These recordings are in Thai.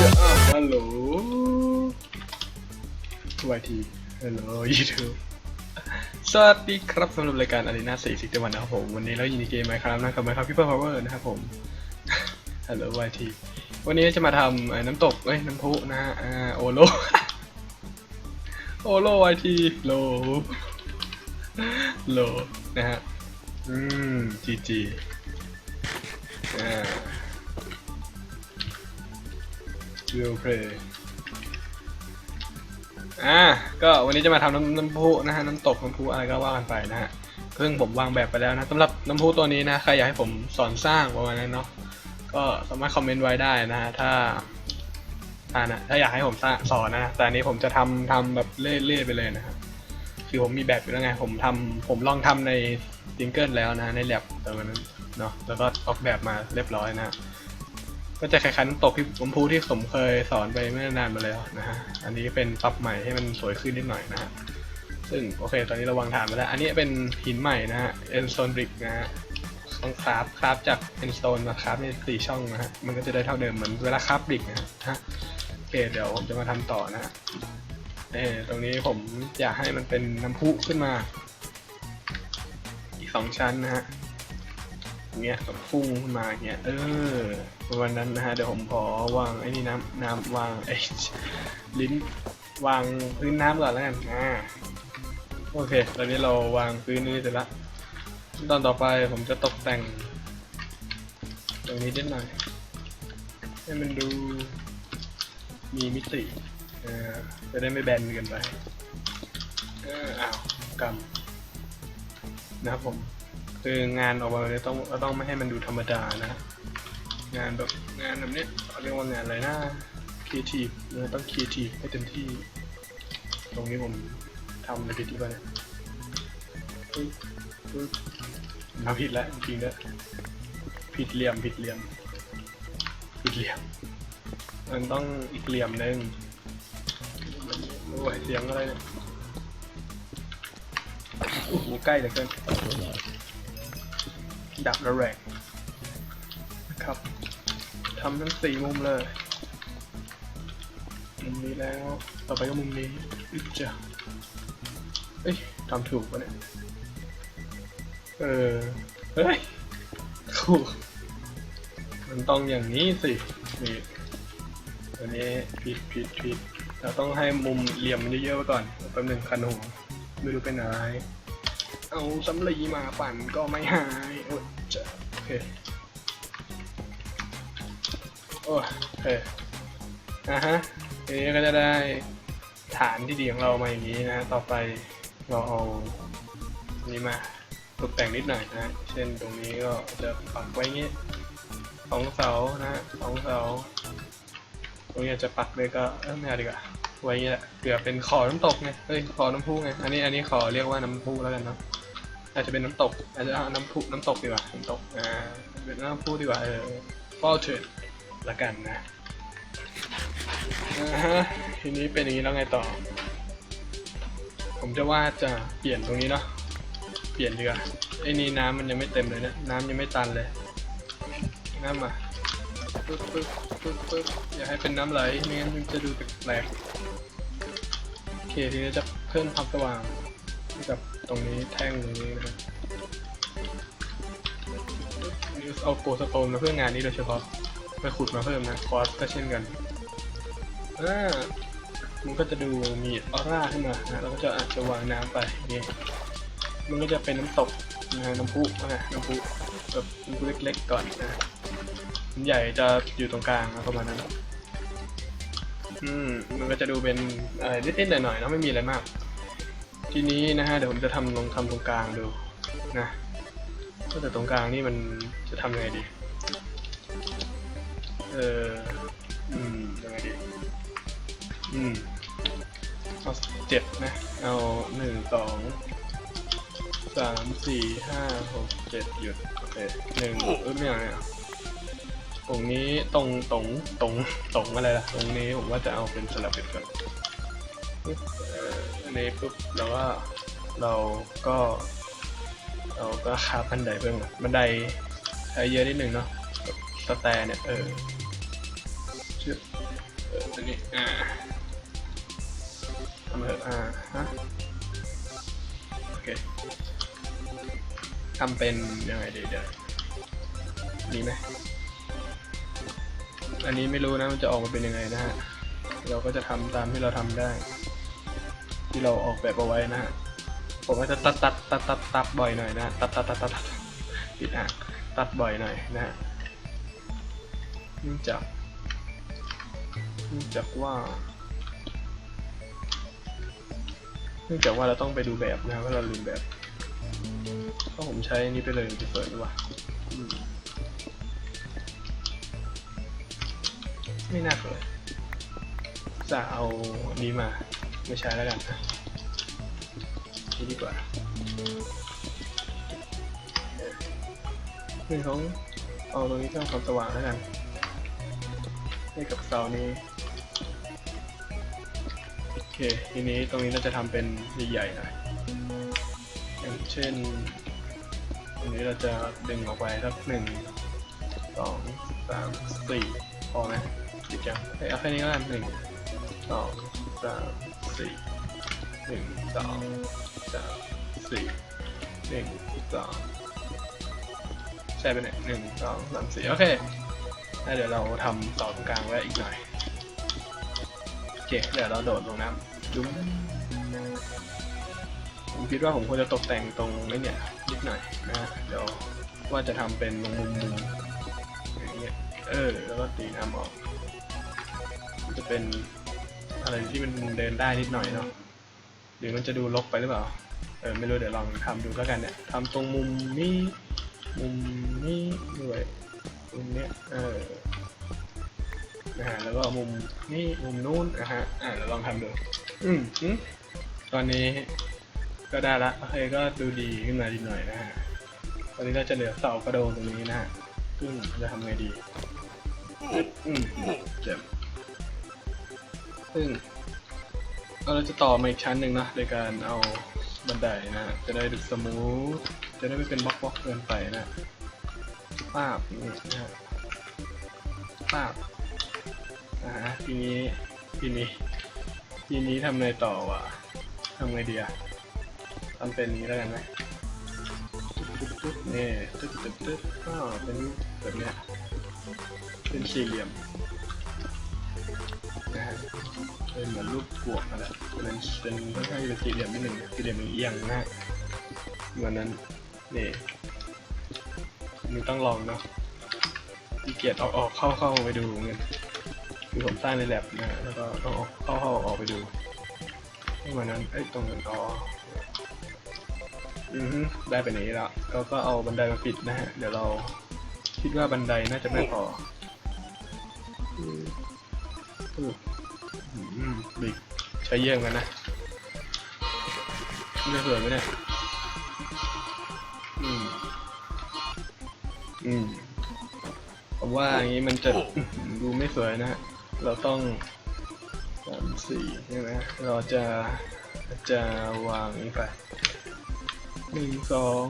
จะอะฮัลโหลวายทีฮัลโหลยูทูบสวัสดีครับสำหรับรายการอารีนาสี่สิบวันนะครับผม วันนี้เราอยินดีเกมไมครับนะครับไมครับพี่เพิร์พาวเวอร์นะครับผมฮัลโหลวายทีวันนี้จะมาทำน้ำตกเอ้ยน้ำพุนะฮะโอโลโอโลวายทีโลโลนะฮะ อืมจีจีอ่าวิวเพลย์อ่า ก็วันนี้จะมาทำน้ำน้ำพุนะฮะ น้ำตกน้ำพุอะไรก็ว่ากันไปนะฮะซึ่งผมวางแบบไปแล้วนะสำหรับน้ำพุตัวนี้นะ ใครอยากให้ผมสอนสร้างประมาณนั้นเนาะ ก็สามารถคอมเมนต์ไว้ได้นะฮะ ถ้าอ่านะถ้าอยากให้ผมสร้างสอนนะ แต่อันนี้ผมจะทำทำแบบเล่ๆไปเลยนะครับ คือผมมีแบบอยู่แล้วไง ผมทำผมลองทำในจิงเกิลแล้วนะในแลบตอนนั้นเนาะแล้วก็ออกแบบมาเรียบร้อยนะก็จะคล้ายๆน้ำตกที่ผมพูที่ผมเคยสอนไปเมื่อนานมาแล้วนะฮะอันนี้เป็นปรับใหม่ให้มันสวยขึ้นนิดหน่อยนะฮะซึ่งโอเค ตอนนี้ราวางฐานมาแล้ว อันนี้เป็นหินใหม่นะฮะเอ็นโซนบริกนะฮะต้องคราฟคราฟจากเอ็นโซนมาคราฟในสี่ช่องนะฮะมันก็จะได้เท่าเดิมเหมือนเวลาคราฟบริกนะฮะโอเคเดี๋ยวผมจะมาทำต่อนะฮะ เออตรงนี้ผมอยากให้มันเป็นน้ำพุขึ้นมา อีกสองชั้นนะฮะอย่างเงี้ยแบบฟุ้งขึ้นมาอย่างเงี้ยเออประมาณนั้นนะฮะเดี๋ยวผมขอวางไอ้นี่น้ำน้ำวางไอ้ลิ้นวางพื้นน้ำก่อนแล้วกันอ่าโอเค ตอนนี้เราวางพื้นนี้เสร็จละตอนต่อไปผมจะตกแต่ง ตรงนี้นิดหน่อย ให้มันดูมีมิติ เออจะได้ไม่แบนเกินไป เอออ้าวกำนะครับผมคืองานออกมาเนี่ยต้องต้องไม่ให้มันดูธรรมดานะ งานแบบงานแบบนี้เขาเรียกว่างานอะไรนะครีเอทีฟเราต้องครีเอทีฟให้เต็มที่ ตรงนี้ผมทำในผิดที่ป่ะเนี่ยมาผิดแล้วจริงๆด้วผิดเหลี่ยมผิดเหลี่ยมผิดเหลี่ยม มันต้องอีกเหลี่ยมหนึ่ง โอ้ยเสียงอะไรเนี่ยโอ้โหใกล้เหลือเกินดับระแรงนะครับทำทั้งสี่มุมเลยมุมนี้แล้วต่อไปก็มุมนี้อึจ้ะเอ้ยทำถูกปะเนี่ยเออเฮ้ยถูกมันต้องอย่างนี้สินี่อันนี้ผิดผิดผิด เราต้องให้มุมเหลี่ยมมันเยอะๆไว้ก่อนแป๊บหนึ่งคันหัวไม่รู้เป็นอะไรเอาสำลีมาปั่นก็ไม่หายโอ้ยจะโอเคโอ้ยโอเคอะฮะทีนี้ก็จะได้ฐานที่ดีของเรามาอย่างนี้นะ ต่อไปเราเอานี้มาตกแต่งนิดหน่อยนะ เช่นตรงนี้ก็จะปักไว้อย่างงี้สองเสานะสองเสาตรงนี้อาจจะปักเลยก็เออไม่เอาดีกว่า ไว้อย่างงี้แหละเผื่อเป็นขอน้ำตกไงเอ้ยขอน้ำพุไงอันนี้อันนี้ขอเรียกว่าน้ำพุแล้วกันเนาะอาจจะเป็นน้ำตกอาจจะเอาน้ำพุน้ำตกดีกว่าน้ำตกอ่าเป็นน้ำพุดีกว่าเออ falter ละกันนะอ่าฮะทีนี้เป็นอย่างนี้แล้วไงต่อ ผมจะว่าจะเปลี่ยนตรงนี้เนาะเปลี่ยนดีกว่าไอ้นี่น้ำมันยังไม่เต็มเลยเนะน้ำยังไม่ตันเลยน้ำมาปึ๊บปึ๊บปึ๊บปึ๊บอย่าให้เป็นน้ำไหลไม่งั้นมันจะดูแปลก ทีนี้จะเพิ่มความสว่างกับตรงนี้แท่งตรงนี้นะครับเอาโกสโตนมาเพื่องานนี้โดยเฉพาะไปขุดมาเพิ่มนะคอสก็เช่นกันอ่ามันก็จะดูมีออร่าขึ้นมานะเราก็จะอาจจะวางน้ำไปนี่มันก็จะเป็นน้ำตกนะน้ำพุนะน้ำพุแบบน้ำพุเล็กๆก่อนนะส่วนใหญ่จะอยู่ตรงกลางนะประมาณนั้น อืมมันก็จะดูเป็นอะไรนิดๆหน่อยๆเนะไม่มีอะไรมาก ทีนี้นะฮะเดี๋ยวผมจะทำลงทำตรงกลางดูนะก็แต่ตรงกลางนี่มันจะทำยังไงดี เอออืมยังไงดี อืมเอาเจ็ดนะ เอาหนึ่งสองสามสี่ห้าหกเจ็ดหยุดโอเคหนึ่งเออไม่เอาเนี่ย ตรงนี้ตรงตรงตรงตรงอะไรล่ะ ตรงนี้ผมว่าจะเอาเป็นสลับเป็นก่อนปึ๊บเอ่ออันนี้ปุ๊บแล้วก็เราก็ เราก็คาบันไดเพิ่มบันไดใช้เยอะนิดนึงเนาะสแตร์เนี่ยเออชื่อเออตัวนี้อ่าทำเถอะอ่าฮะโอเคทำเป็นยังไงดีเดี๋ยวดีไหม อันนี้ไม่รู้นะมันจะออกมาเป็นยังไงนะฮะ เราก็จะทำตามที่เราทำได้ ที่เราออกแบบเอาไว้นะฮะ ผมก็จะตัดตัดตัดตัดตัดบ่อยหน่อยนะตัดตัดตัดตัดตัดปิดอะตัดบ่อยหน่อยนะฮะเนื่องจากเนื่องจากว่าเนื่องจากว่าเราต้องไปดูแบบนะว่าเราลืมแบบ ก็ผมใช้อันนี้ไปเลยจะเปิดดีกว่า ไม่น่าเลยจะเอาอันนี้มา ไม่ใช้แล้วกันนะนี่ดีกว่าหนึ่งของเอาตรงนี้เพิ่มความสว่างแล้วกันให้กับเสานี้โอเคทีนี้ตรงนี้เราจะทำเป็นใหญ่ๆหน่อยอย่างเช่นตรงนี้เราจะดึงออกไปสักหนึ่งสองสามสี่พอไหม ติดยังเอเอาแค่นี้ก็ได้หนึ่งสองสามสี่หนึ่งสองสามสี่หนึ่งสองใช่ไปไหนหนึ่งสองสามสี่โอเคแล้วเดี๋ยวเราทำต่อตรงกลางไว้อีกหน่อยโอเคเดี๋ยวเราโดดลงน้ำจุ้มผมคิดว่าผมควรจะตกแต่งตรงนี้เนี่ยนิดหน่อยนะเดี๋ยวว่าจะทำเป็นมุมมุมอย่างเงี้ยเออแล้วก็ตีน้ำออก จะเป็นอะไรที่มันเดินได้นิดหน่อยเนาะหรือมันจะดูรกไปหรือเปล่า เออไม่รู้เดี๋ยวลองทำดูแล้วกันเนี่ยทำตรงมุมนี้มุมนี้ด้วยมุมเนี้ยเออนะฮะแล้วก็มุมนี้มุมนู้นนะฮะอ่าเดี๋ยวลองทำดูอืมอืมตอนนี้ก็ได้ละโอเคก็ดูดีขึ้นมาดีหน่อยนะฮะตอนนี้เราจะเหลือเสากระโดงตรงนี้นะฮะซึ่งจะทำไงดีอืมเจ็บ ซึ่งเราจะต่อมาอีกชั้นหนึ่งนะโดยการเอาบันไดนะ จะได้ดูสมูท จะได้ไม่เป็นบล็อกบล็อกๆเกินไปนะป้าบนี่นะป้าบอ่าฮะทีนี้ทีนี้ทีนี้ทำไงต่อวะทำไงดีอะทำเป็นนี้แล้วกันไหมตึ๊ดตึ๊ดนี่ตึ๊ดตึ๊ดตึ๊ดก็เป็นแบบเนี้ยเป็นสี่เหลี่ยม ฮะเป็นเหมือนรูปบวกนั่นแหละเป็นเป็นค่อนข้างจะเป็นสี่เหลี่ยมนิดหนึ่งสี่เหลี่ยมเอียงๆนะเหมือนนั้นนี่มันต้องลองเนาะขี้เกียจออกออกเข้าเข้าไปดูเงี้ยคือผมสร้างในแลบนะแล้วก็ต้องออกเข้าเข้าออกไปดูให้วันนั้นไอ้ตรงนั้นอ๋ออือได้ไปไหนละเราก็เอาบันไดมาปิดนะฮะ เดี๋ยวเราคิดว่าบันไดน่าจะไม่พอ เยี่ยงกันนะไม่เผื่อไมเนี่ยอืมอืมผมว่าอย่างนี้มันจะดูไม่สวยนะฮะเราต้องสามสี่ใช่ไหมเราจะจะวางนี้ไปหนึ่งสอง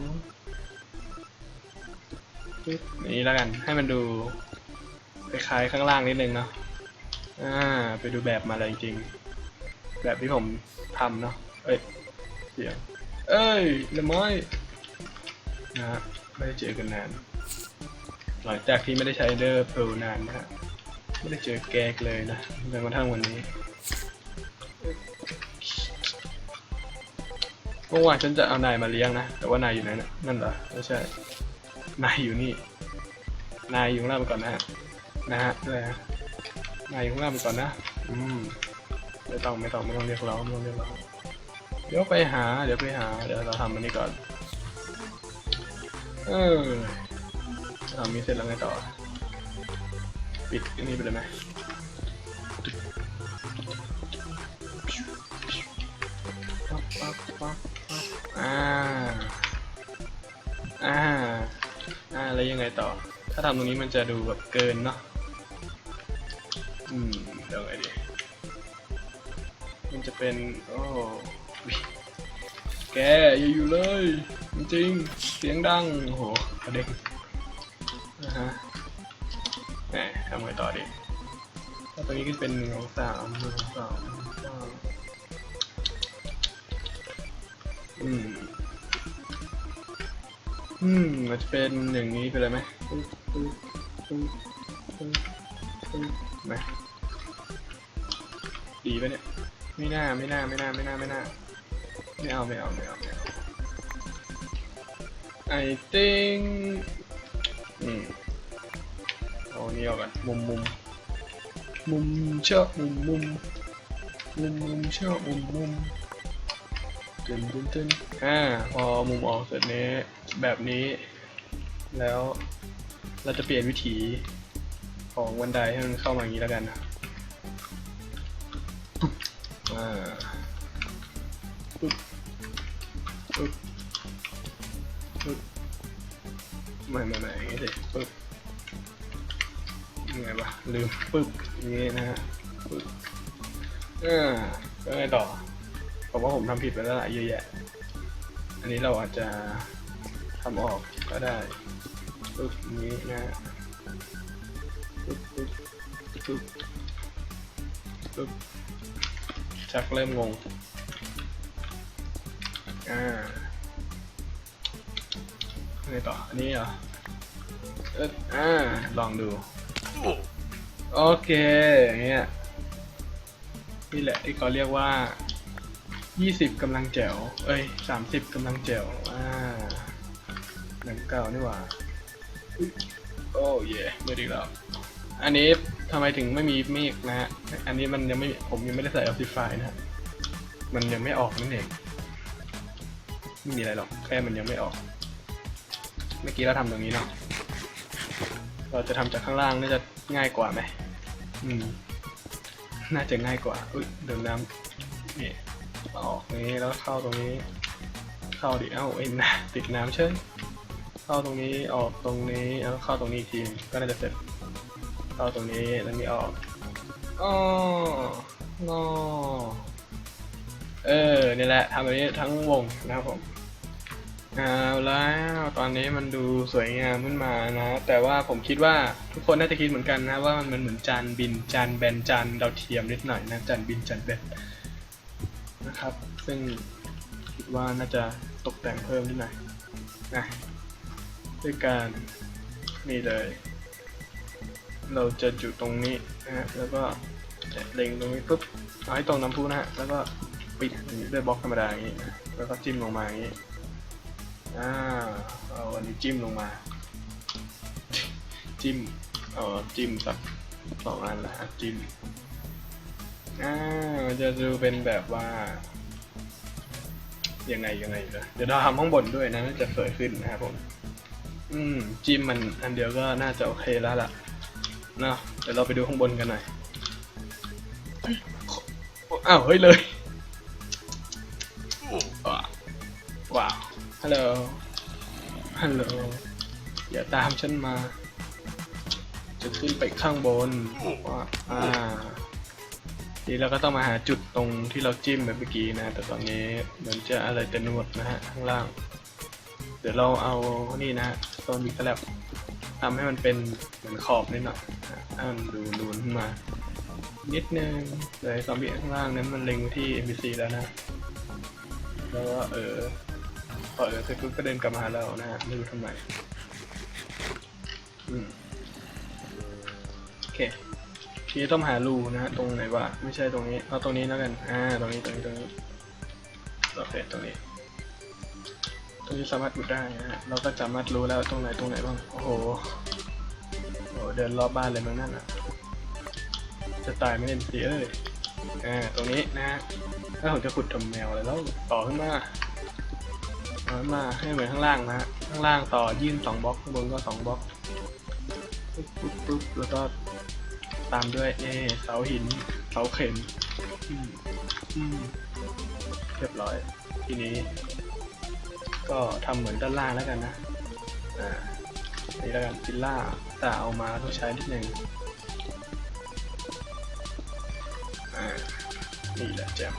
นี้แล้วกันให้มันดูคล้ายๆข้างล่างนิดนึงเนาะอ่า ไปดูแบบมาเลยจริงๆ แบบที่ผมทำเนาะ เอ้ย เสียง เอ้ยละม้อยนะฮะไม่ได้เจอกันนาน หลังจากที่ไม่ได้ใช้เดอร์เพลนานนะฮะไม่ได้เจอแกกเลยนะจนกระทั่งวันนี้เมื่อวานฉันจะเอานายมาเลี้ยงนะ แต่ว่านายอยู่ไหนนะนั่นเหรอ ไม่ใช่ นายอยู่นี่ นายอยู่ข้างล่างไปก่อนนะฮะ นะฮะด้วยฮะนายอยู่ข้างล่างไปก่อนนะ อืม ไม่ต้องไม่ต้องไม่ต้องเรียกเราไม่ต้องเรียกเราเดี๋ยวไปหา เดี๋ยวไปหา เดี๋ยวเราทำอันนี้ก่อน เออทำนี้เสร็จแล้วไงต่อ ปิดอันนี้ไปเลยไหมปั๊บปั๊บปั๊บปั๊บอ่า อ่า อ่า แล้วยังไงต่อ ถ้าทำตรงนี้มันจะดูแบบเกินเนาะ อืม จะเป็นโอ้ยแกอย่าอยู่เลย จริงเสียงดัง โอ้โหกระเด็กนะฮะแหมทำไงต่อดีแล้วตรงนี้ก็เป็นหนึ่งสองสามหนึ่งสองสามสามอืม อืมมันจะเป็นอย่างนี้ไปเลยไหมปึ๊บปึ๊บปึ๊บปึ๊บปึ๊บไหมดีปะเนี่ย ไม่น่าไม่น่าไม่น่าไม่น่าไม่น่าไม่เอาไม่เอาไม่เอาไม่เอา I think อืมเอาอันนี้ออกกันมุมมุมมุมเชาะมุมมุมมุมมุมเชาะมุมมุมตึนตึนตึนอ่าพอมุมออกเสร็จนี้แบบนี้ แล้วเราจะเปลี่ยนวิถีของบันไดให้มันเข้ามาอย่างนี้แล้วกันนะ อ่าปุ๊บปุ๊บปุ๊บไม่ไม่ไม่อย่างนี้สิปุ๊บยังไงวะลืมปุ๊บอย่างนี้นะฮะปุ๊บอ่าแล้วไงต่อผมว่าผมทำผิดไปแล้วหลายเยอะแยะ อันนี้เราอาจจะทำออกก็ได้ปุ๊บอย่างนี้นะปุ๊บปุ๊บปุ๊บปุ๊บ ชักเริ่มงง อ่าไงต่อ อันนี้เหรอเอออ่า ลองดู โอเค อย่างเงี้ย นี่แหละที่เขาเรียกว่า 20กำลังแจ๋ว เอ้ย 30กำลังแจ๋ว อ่า หนังเก่านี่หว่า โอ้เย่ไม่ดีแล้ว อันนี้ ทำไมถึงไม่มีเมฆนะฮะ อันนี้มันยังไม่ผมยังไม่ได้ใส่ Optify นะฮะ มันยังไม่ออกนั่นเองไม่มีอะไรหรอก แค่มันยังไม่ออก เมื่อกี้เราทำตรงนี้เนาะ เราจะทำจากข้างล่างน่าจะง่ายกว่าไหม อืม น่าจะง่ายกว่า อุ้ยเดินน้ำนี่ออกนี้แล้วเข้าตรงนี้ เข้าดิ เอ้าเอ็นนะติดน้ำเชยเข้าตรงนี้ออกตรงนี้แล้วเข้าตรงนี้ทีก็น่าจะเสร็จ เข้าตรงนี้แล้วนี่ออกอ๋องอเออนี่แหละทำแบบนี้ทั้งวงนะครับผมเอาแล้วตอนนี้มันดูสวยงามขึ้นมานะ แต่ว่าผมคิดว่าทุกคนน่าจะคิดเหมือนกันนะ ว่ามันเหมือนจานบินจานแบนจานดาวเทียมนิดหน่อยนะจานบินจานแบนนะครับ ซึ่งคิดว่าน่าจะตกแต่งเพิ่มนิดหน่อยนะด้วยการนี่เลย เราจะจุดตรงนี้นะฮะแล้วก็เล็งตรงนี้ปุ๊บเอาให้ตรงน้ำพุนะฮะแล้วก็ปิดด้วยบล็อกธรรมดาอย่างนี้นะแล้วก็จิ้มลงมาอย่างนี้อ่าเอาอันนี้จิ้มลงมา จิ้มเออจิ้มสักสองอันละฮะจิ้มอ่าจะดูเป็นแบบว่ายังไงยังไงเดี๋ยเดี๋ยวเราทำข้างบนด้วยนะน่าจะสวยขึ้นนะครับผม อืมจิ้มมันอันเดียวก็น่าจะโอเคแล้วล่ะ นะเดี๋ยวเราไปดูข้างบนกันหน่อยอ้าวเฮ้ยเลยว้าวฮัลโหลฮัลโหลอย่าตามฉันมา จะขึ้นไปข้างบนว่าอ่าทีเราก็ต้องมาหาจุดตรงที่เราจิ้มเมื่อกี้นะ แต่ตอนนี้เหมือนจะอะไรจะนวดนะฮะข้างล่าง เดี๋ยวเราเอานี่นะฮะโซนบิกแลบทำให้มันเป็นเหมือนขอบนิดหน่อย นะให้มันดูนูนขึ้นมา นิดนึงเลยซอมบี้ข้างล่างนั้นมันเล็งไปที่ NPC แล้วนะ แล้วก็เออพอเออเสร็จปุ๊บก็เดินกลับมาหาเรานะฮะไม่รู้ทำไมอืมโอเคทีนี้ต้องหารูนะฮะตรงไหนวะไม่ใช่ตรงนี้เอาตรงนี้แล้วกันอ่าตรงนี้ตรงนี้ตรงนี้โอเคตรงนี้ตรงนี้สามารถดูได้นะฮะเราก็สามารถรู้แล้วตรงไหนตรงไหนบ้างโอ้โห เดินรอบบ้านเลยมั้งนั่นอะ จะตายไม่เล่นเสียเอ้ยอ่าตรงนี้นะฮะถ้าผมจะขุดทำแมวอะไรแล้วต่อขึ้นมาต่อขึ้นมาให้เหมือนข้างล่างนะฮะข้างล่างต่อยื่นสองบล็อกข้างบนก็สองบล็อกปุ๊บปุ๊บปุ๊บแล้วก็ตามด้วยเอเสาหินเสาเข็มอืมอืมเรียบร้อย ทีนี้ ก็ทำเหมือนด้านล่างแล้วกันนะอ่านี่แล้วกันพิลล่า แต่เอามาต้องใช้นิดหนึ่งนี่แหละแจม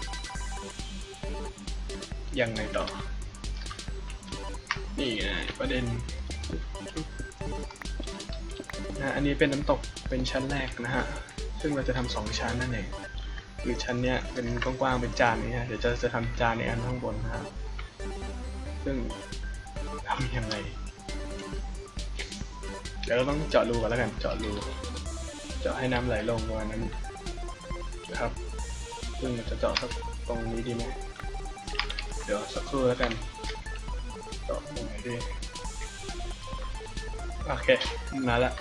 ยังไงต่อ นี่ไงประเด็นนะอันนี้เป็นน้ำตกเป็นชั้นแรกนะฮะ ซึ่งเราจะทำสองชั้นนั่นเองคือชั้นเนี้ยเป็นกว้างๆเป็นจานนี้ฮะเดี๋ยวจะจะทำจานในอันข้างบนนะฮะซึ่งทำยังไง เดี๋ยวเราต้องเจาะรูกันแล้วกัน เจาะรู เจาะให้น้ำไหลลงประมาณนั้นนะครับซึ่งจะเจาะสักตรงนี้ดีไหมเดี๋ยวสักครู่แล้วกัน เจาะตรงไหนดี โอเค มาละ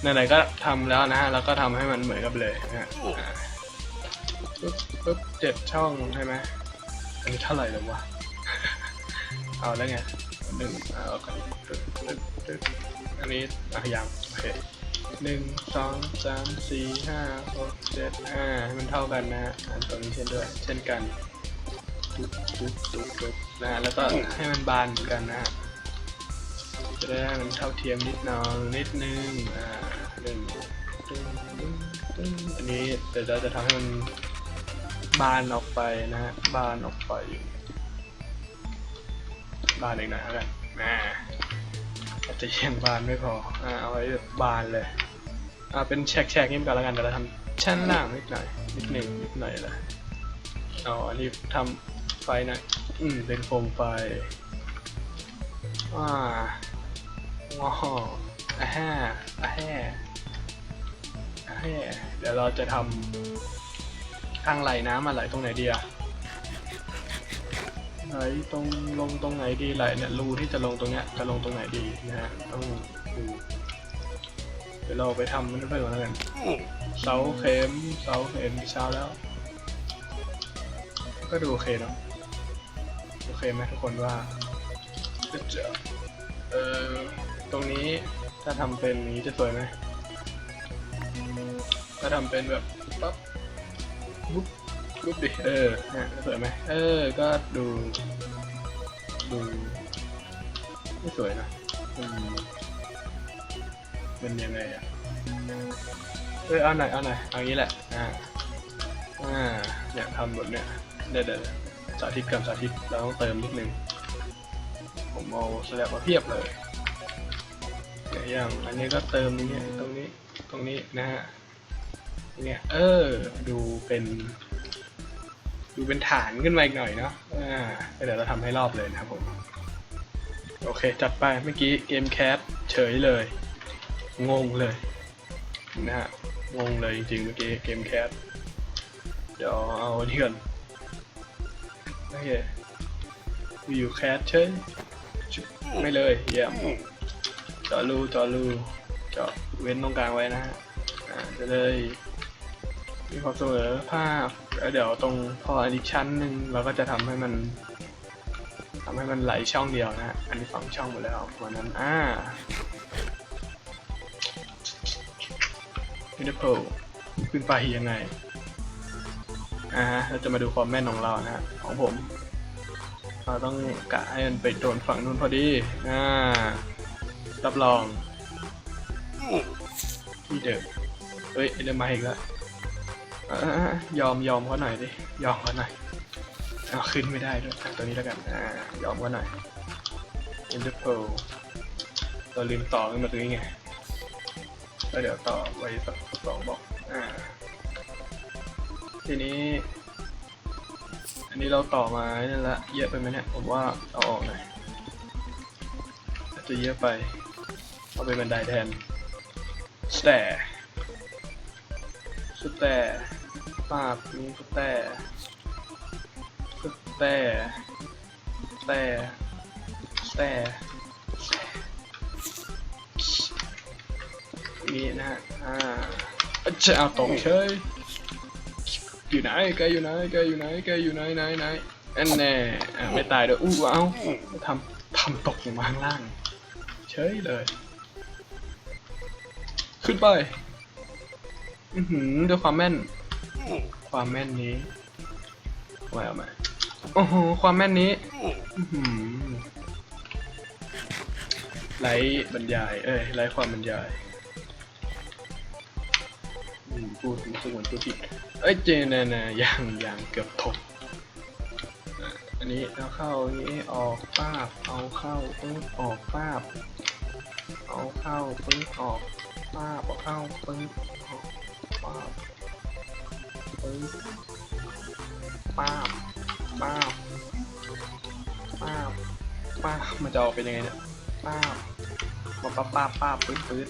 ไหนๆก็ทำแล้วนะฮะ แล้วก็ทำให้มันเหมือนกับเลยนะฮะปึ๊บปึ๊บเจ็ดช่องใช่ไหมอันนี้เท่าไหร่แล้ววะ เอาแล้วไงหนึ่งเอากันตึ๊ดตึ๊ดตึ๊ด อันนี้อะยังโอเคหนึ่งสองสามสี่ห้าหกเจ็ดอ่าให้มันเท่ากันนะฮะอันตรงนี้เช่นด้วย เช่นกันตุ๊บตุ๊บตุ๊บตุ๊บนะฮะแล้วก็ให้มันบานเหมือนกันนะฮะจะได้ให้มันเท่าเทียมนิดหน่อยนิดนึงอ่าหนึ่งดึงดึงอันนี้เดี๋ยวเราจะทำให้มันบานออกไปนะฮะบานออกไปบานอีกหน่อยแล้วกันอ่ อาจจะเยังบานไม่พอ อ่าเอาไว้แบบบานเลย อ่าเป็นแฉกๆนี่ก่อนแล้วกันเดี๋ยวเราทำชั้นล่างนิดหน่อย นิดหนึ่งนิดหน่อยละอ๋ออันนี้ทำไฟนะอืมเป็นโคมไฟ อ่าว้าวอ่าฮ่าอ่าแฮ่อ่าแฮ่เดี๋ยวเราจะทำทางไหลน้ำมาไหลตรงไหนดีอะ ไหลตรงลงตรงไหนดีไหลเนี่ยรูที่จะลงตรงเนี้ยจะลงตรงไหนดีนะฮะต้องดูเดี๋ยวเราไปทำมันไปก่อนแล้วกันเสาเข็มเสาเข็มเช้าแล้ว ก็ดูโอเคเนาะโอเคไหมทุกคนว่าเจะเออตรงนี้ถ้าทำเป็นนี้จะสวยไหมถ้าทำเป็นแบบปั๊บปุ๊บ ปุ๊บดิ เออเนี่ยสวยไหมเออ ก็ดู ดู ไม่สวยนะอืมเป็นยังไงอะ เออเอาหน่อยเอาหน่อยเอางี้แหละ อ่า อ่า เนี่ยทำแบบเนี้ยเดี๋ยวเดี๋ยวสาธิตกับสาธิตเราต้องเติมนิดนึง ผมเอาสแลบมาเพียบเลยเนี่ยอย่าง อันนี้ก็เติมตรงนี้ตรงนี้ ตรงนี้นะฮะ เนี่ย เออ ดูเป็น ดูเป็นฐานขึ้นมาอีกหน่อยเนาะอ่าเดี๋ยวเราทำให้รอบเลยนะครับผม โอเค จัดไปเมื่อกี้เกมแคสเฉยเลย งงเลยนะฮะงงเลยจริงๆเมื่อกี้เกมแคสเดี๋ยวเอาอันนี้ก่อนโอเควิวแคสเฉยไม่เลยเยี่ยมจาะรูจาะรูจาะเว้นตรงกลางไว้นะฮะอ่าจะเลย มีความเสมอภาพแล้วเดี๋ยวตรงพออีกชั้นหนึ่งเราก็จะทำให้มันทำให้มันไหลช่องเดียวนะฮะอันนี้สองช่องหมดแล้ววันนั้นอ่า beautiful ขึ้นไปยังไง อ่าฮะเราจะมาดูความแม่นของเรานะฮะของผม เราต้องกะให้มันไปโดนฝั่งนู้นพอดี อ่า รับรองที่เดิมเฮ้ยเดินมาอีกแล้วอ่า ยอมยอมเขาหน่อยดิ ยอมเขาหน่อยเอาขึ้นไม่ได้ด้วยอะตัวนี้แล้วกันอ่ายอมเขาหน่อย Interpol เราลืมต่อขึ้นมาตรงนี้ไงแล้วเดี๋ยวต่อไว้สักสองบอกอ่า ทีนี้ อันนี้เราต่อมานี่นละ เยอะไปไหมเนี่ย ผมว่าเอาออกหน่อยอาจจะเยอะไป เอาเป็นบันไดแทนสแตร์สแตร์ ปาบนี้สแตร์สแตร์สแตร์สแตร์นี่นะฮะอ่าจะเอาตกเฉยอยู่ไหนแกอยู่ไหนแกอยู่ไหนแกอยู่ไหนไหนไหนอันแน่อะไม่ตายเด้วยอู้เอาทำทำตกลงมาข้างล่าง เฉยเลย ขึ้นไป อือหือด้วยความแม่น ความแม่นนี้เอาใหม่เอาใหมโอ้โห ความแม่นนี้อือหือไร้บรรยาย เอ้ยไร้ความบรรยายอืมพูดรู้สึกเหมือนพูดผิดเอ้ยเจนนะยังยังเกือบถกอันนี้เอาเข้าอย่างนี้ออกป้าบ เอาเข้าปึ๊บออกป้าบ เอาเข้าปึ๊บออกป้าบเอาเข้าปึ๊บออกป้าบ ปึ๊บป้าบป้าบป้าบป้าบมันจะออกเป็นยังไงเนี่ยป้าบมาป้าบป้าบป้าบปื๊ดปื๊ด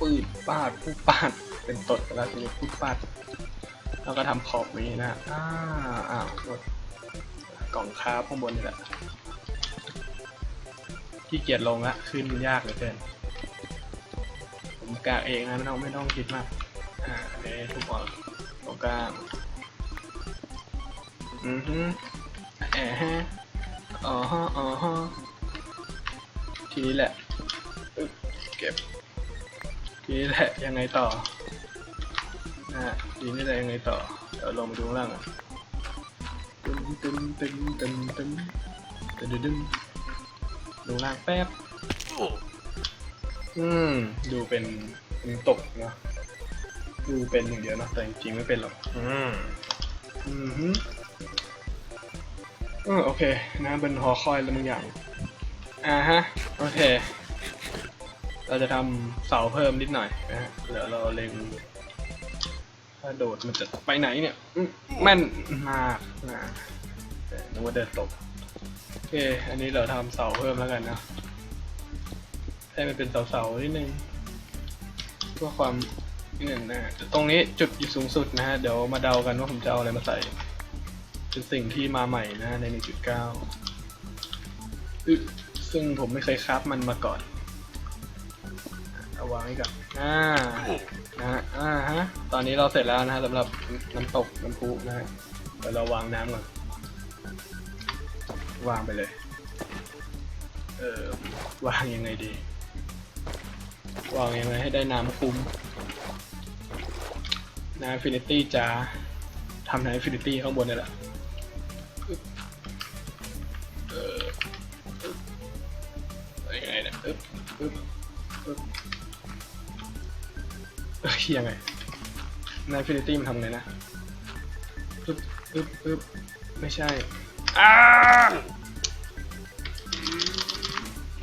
ปืดป้าดปุ๊บปาดเป็นตดแล้วทีนี้ปุ๊บปาดแล้วก็ทำขอบนี้นะอ้าอ้าวกล่องค้าข้างบนนี่แหละขี้เกียจลงละขึ้นยากเหลือเกินผมกากเองนะไม่ต้องไม่ต้องคิดมาก อ่าเดี๋ยวทุกคนโอกางอือฮึแอะฮะอ๋อฮะอ๋อฮะทีนี้แหละเก็บทีนี้แหละยังไงต่อนะทีนี้แหละยังไงต่อเดี๋ลงไปดูงล่างอะตึ้งตึ้งตึ้งตึ้งตึ้งตึ้งตึมดูล่างแป๊บอืมดูเป็นเป็นตกเนาะ ดูเป็นอย่างเดียวเนอะแต่จริงๆไม่เป็นหรอก อืม อืมฮึเออโอเค นะเป็นหอคอยอะไรบางอย่าง อ่าฮะ โอเค เราจะทำเสาเพิ่มนิดหน่อยนะฮะเดี๋ยวเราเล็งถ้าโดดมันจะไปไหนเนี่ยอืมแม่นมากนะแต่นึกว่าเดินตก โอเค อันนี้เราทำเสาเพิ่มแล้วกันนะให้มันเป็นเสาๆนิดนึงเพื่อความนี่ หนึ่งนะฮะตรงนี้จุดอยู่สูงสุดนะฮะ เดี๋ยวมาเดากันว่าผมจะเอาอะไรมาใส่ เป็นสิ่งที่มาใหม่นะฮะใน 1.9 ซึ่งผมไม่เคยคราฟมันมาก่อนเอาวางไว้ก่อนอ่านะฮะอ่าฮะ ตอนนี้เราเสร็จแล้วนะฮะสำหรับน้ำตกน้ำพุนะฮะเดี๋ยวเราวางน้ำก่อน วางไปเลย เออวางยังไงดี วางยังไงให้ได้น้ำคุ้ม น้ำฟินิตี้จ้าทำน้ำฟินิตี้ข้างบนนี่แหละเอออึ๊บยังไงเนะอึ๊บอึ๊บอึ๊บเอ้ยยังไงในฟินิตี้มันทำไงนะปึ๊บปึ๊บปึ๊บไม่ใช่อ้า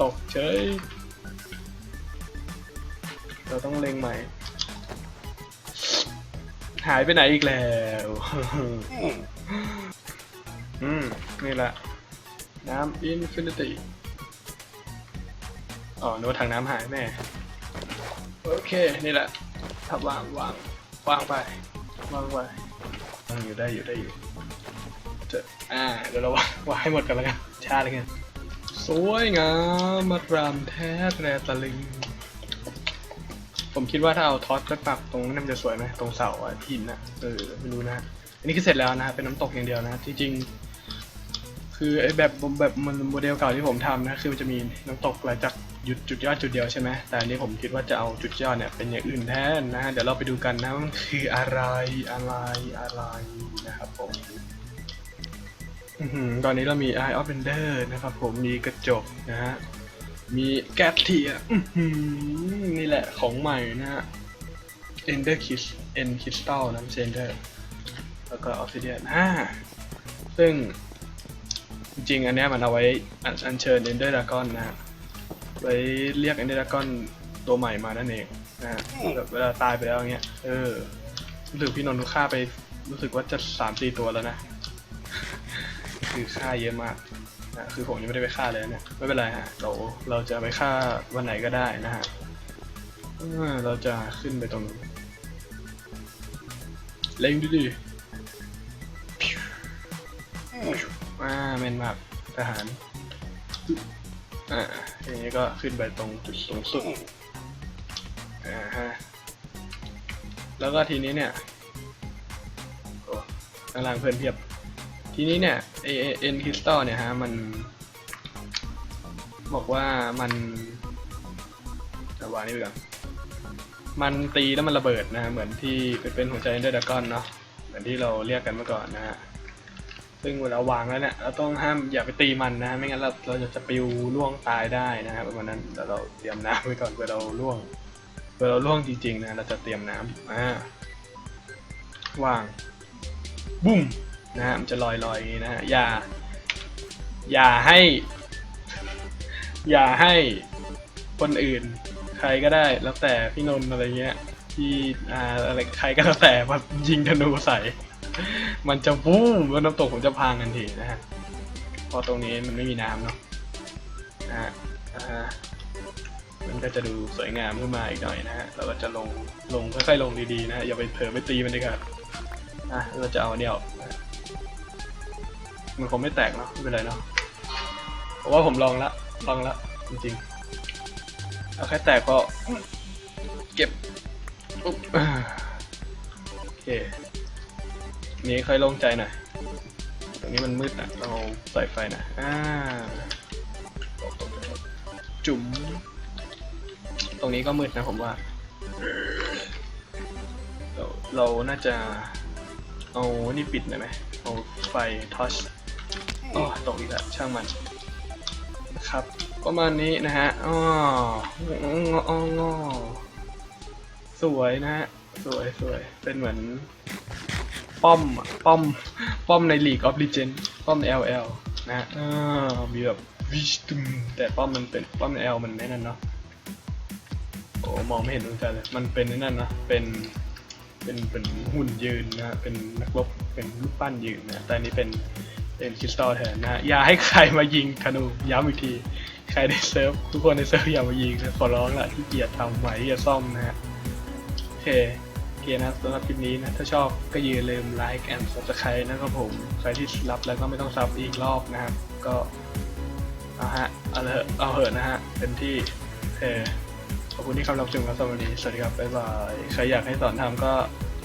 ตกเฉยเราต้องเล็งใหม่ หายไปไหนอีกแล้ว อืม นี่แหละ น้ำอินฟินิตี้ อ๋อนึกว่าถังน้ำหายแม่โอเค นี่แหละทับวางวางวางไปวางไปวางอยู่ได้อยู่ได้อยู่เจออ่า เดี๋ยวเราวางวางให้หมดกันแล้วกันชาเลยกันสวยงามมารามแท้แรตะลิง ผมคิดว่าถ้าเอาท็อตไปปักตรงนั้นมันจะสวยไหมตรงเสาอะหินอะเออไม่รู้นะอันนี้คือเสร็จแล้วนะเป็นน้ำตกอย่างเดียวนะจริงๆคือไอ้แบบแบบมันโมเดลเก่าที่ผมทำนะคือมันจะมีน้ำตกหลายจากหยุดจุดยอดจุดเดียวใช่ไหมแต่อันนี้ผมคิดว่าจะเอาจุดยอดเนี่ยเป็นอย่างอื่นแทนนะฮะเดี๋ยวเราไปดูกันนะมันคืออะไรอะไรอะไรนะครับผมอื้อหือตอนนี้เรามี Eye of Ender นะครับผมมีกระจกนะฮะ มีแก๊สเทียนี่แหละของใหม่นะฮะ Ender Kiss End Crystal นะไม่ใช่ Ender แล้วก็ Obsidian อ่าซึ่ง จริงอันนี้มันเอาไว้อัญเชิญ Ender Dragon นะฮะ ไว้เรียก Ender Dragon ตัวใหม่มานั่นเองนะฮะเวลาตายไปแล้วอย่างเงี้ย เออ รู้สึกพี่นนท์ฆ่าไป รู้สึกว่าจะสามสี่ตัวแล้วนะ คือฆ่าเยอะมาก นะคือผมยังไม่ได้ไปฆ่าเลยเนี่ยไม่เป็นไรฮะเราเราจะไปฆ่าวันไหนก็ได้นะฮะเราจะขึ้นไปตรงนู้นเล็งดูดิอ่าเมนมากทหารอ่าทีนี้ก็ขึ้นไปตรงจุดสูงสุดอ่าฮะแล้วก็ทีนี้เนี่ยโอ้กำลังเพื่อนเพียบ ทีนี้เนี่ยเอเอ็นคริสตัลเนี่ยฮะมัน บอกว่ามันเอาวานี่ไปก่อนมันตีแล้วมันระเบิดนะฮะเหมือนที่เป็นหัวใจเดอร์ดากอนเนาะเหมือนที่เราเรียกกันเมื่อก่อนนะฮะซึ่งเวลาวางแล้วเนี่ยเราต้องห้ามอย่าไปตีมันนะไม่งั้นเราเราจะจะปิวล่วงตายได้นะครับประมาณนั้นเดี๋ยวเราเตรียมน้ำไว้ก่อนเผื่อเราล่วงเผื่อเราล่วงจริงๆนะเราจะเตรียมน้ำอ่าวางบุ้ม นะฮะมันจะลอยๆอยนี้นะฮะอย่า อย่าให้ อย่าให้คนอื่น ใครก็ได้แล้วแต่พี่นนท์อะไรเงี้ยที่อ่าอะไรใครก็แล้วแต่มายิงธนูใส่ มันจะวู้มแล้วน้ำตกผมจะพังทันทีนะฮะเพราะตรงนี้มันไม่มีน้ำเนาะนะฮะอ่ามันก็จะดูสวยงามขึ้นมาอีกหน่อยนะฮะเราก็จะลงลงค่อยๆลงดีๆนะฮะอย่าไปเผลอไปตีมันดีกว่าอะเราจะเอาอันเดียว มันคงไม่แตกเนาะไม่เป็นไรเนาะเพราะว่าผมลองละลองละจริงๆเอาแค่แตกก็เก็บปุ๊บโอเคนี้ค่อยโล่งใจหน่อยตรงนี้มันมืดนะเราใส่ไฟนะอ่าจุ๋มตรงนี้ก็มืดนะผมว่า เราเราน่าจะเอานี่ปิดได้ไหมเอาไฟทอช โอ๋อตกอีกแล้วช่างมันนะครับ ประมาณนี้นะฮะอ๋ออ๋ออ๋อสวยนะฮะ สวยสวยเป็นเหมือน ป้อม ป้อม ป้อมใน League of Legends ป้อมใน LL นะฮะอ่ามีแบบวิชตุมแต่ป้อมมันเป็นป้อมใน L มันไม่นั่นเนาะโอ้มองไม่เห็นเหมือนกันเลย มันเป็นนั่นนะเป็นเป็นเป็นหุ่นยืนนะฮะเป็นนักรบเป็นรูปปั้นยืนนะแต่อันนี้เป็น เป็นคริสตัลแทนนะฮะอย่าให้ใครมายิงธนูย้ำอีกที ใครในเซิร์ฟทุกคนในเซิร์ฟอย่ามายิงนะขอร้องละที่เกียจทำใหม่ที่จะซ่อมนะฮะโอเคโอเคนะสำหรับคลิปนี้นะ ถ้าชอบก็อย่าลืมไลค์แอนด์ subscribe นะครับผม ใครที่รับแล้วก็ไม่ต้องซับอีกรอบนะครับ ก็เอาฮะเอาเลยเอาเหอะนะฮะเป็นที่เออขอบคุณที่เข้ารับชมครับสำหรับวันนี้สวัสดีครับบ๊ายบายใครอยากให้สอนทำก็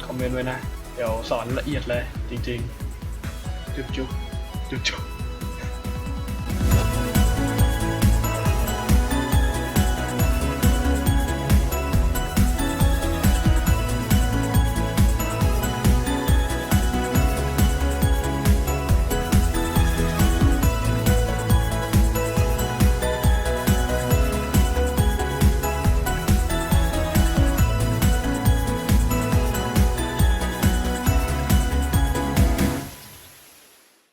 คอมเมนต์ไว้นะ เดี๋ยวสอนละเอียดเลยจริง ๆ จุ๊บ จุ๊บจุ๊บจุ๊บ